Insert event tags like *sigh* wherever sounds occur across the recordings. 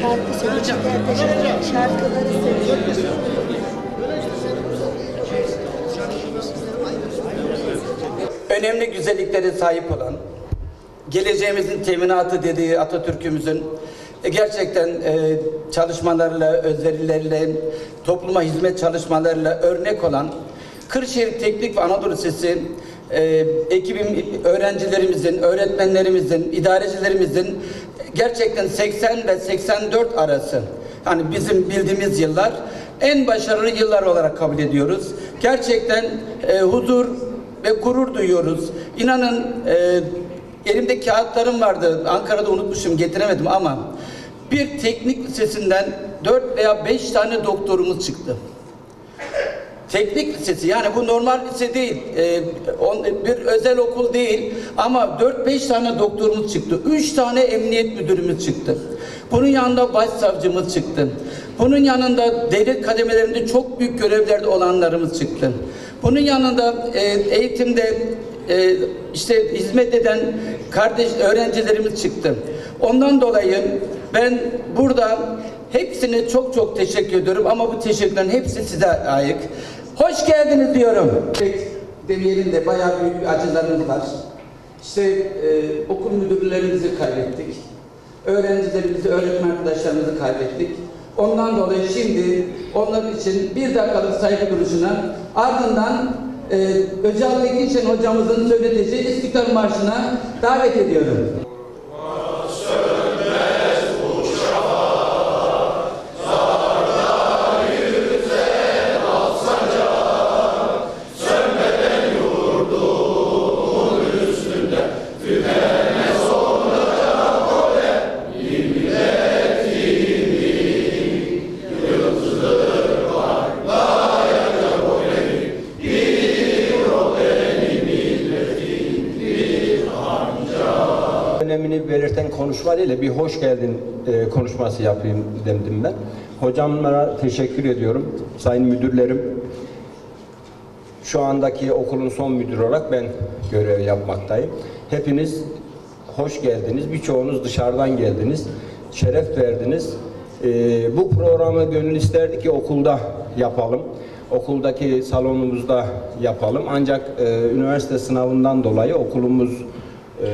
şarkı sözcüklerde şarkıları seviyorum. Önemli güzelliklere sahip olan, geleceğimizin teminatı dediği Atatürk'ümüzün e, gerçekten e, çalışmalarıyla, özverileriyle, topluma hizmet çalışmalarıyla örnek olan Kırşehir Teknik ve Anadolu Lisesi e, ekibim, öğrencilerimizin, öğretmenlerimizin, idarecilerimizin gerçekten 80 ve 84 arası hani bizim bildiğimiz yıllar en başarılı yıllar olarak kabul ediyoruz. Gerçekten e, huzur ve gurur duyuyoruz. İnanın e, elimde kağıtlarım vardı. Ankara'da unutmuşum getiremedim ama bir teknik lisesinden 4 veya 5 tane doktorumuz çıktı. Teknik lisesi yani bu normal lise değil. Ee, on, bir özel okul değil ama 4-5 tane doktorumuz çıktı. 3 tane emniyet müdürümüz çıktı. Bunun yanında başsavcımız çıktı. Bunun yanında devlet kademelerinde çok büyük görevlerde olanlarımız çıktı. Bunun yanında e, eğitimde e, işte hizmet eden kardeş öğrencilerimiz çıktı. Ondan dolayı ben burada hepsine çok çok teşekkür ediyorum ama bu teşekkürlerin hepsi size layık. Hoş geldiniz diyorum. Demeyelim de bayağı büyük bir acılarımız var. İşte e, okul müdürlerimizi kaybettik. Öğrencilerimizi, öğretmen arkadaşlarımızı kaybettik. Ondan dolayı şimdi onlar için bir dakikalık saygı duruşuna ardından e, Öcal Tekinçen hocamızın söyleteceği İstiklal Marşı'na davet ediyorum. Önemini belirten konuşma değil de bir hoş geldin e, konuşması yapayım dedim ben. Hocamlara teşekkür ediyorum. Sayın müdürlerim, şu andaki okulun son müdürü olarak ben görev yapmaktayım. Hepiniz hoş geldiniz. Birçoğunuz dışarıdan geldiniz. Şeref verdiniz. E, bu programı gönül isterdi ki okulda yapalım. Okuldaki salonumuzda yapalım. Ancak e, üniversite sınavından dolayı okulumuz e,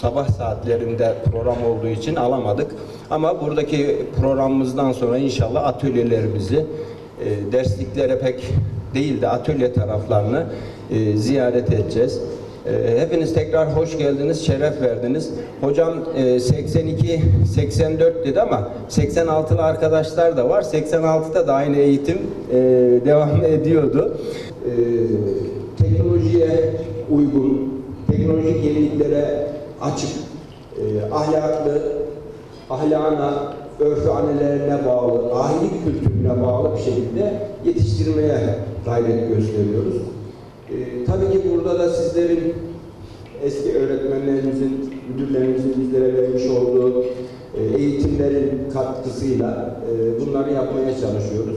sabah saatlerinde program olduğu için alamadık. Ama buradaki programımızdan sonra inşallah atölyelerimizi e, dersliklere pek değil de atölye taraflarını e, ziyaret edeceğiz. E, hepiniz tekrar hoş geldiniz, şeref verdiniz. Hocam e, 82, 84 dedi ama 86'lı arkadaşlar da var. 86'da da aynı eğitim e, devam *laughs* ediyordu. E, teknolojiye uygun, teknolojik yeniliklere açık, e, ahlaklı, ahlana, örfü bağlı, ahilik kültürüne bağlı bir şekilde yetiştirmeye gayret gösteriyoruz. E, tabii ki burada da sizlerin eski öğretmenlerimizin, müdürlerimizin bizlere vermiş olduğu e, eğitimlerin katkısıyla e, bunları yapmaya çalışıyoruz.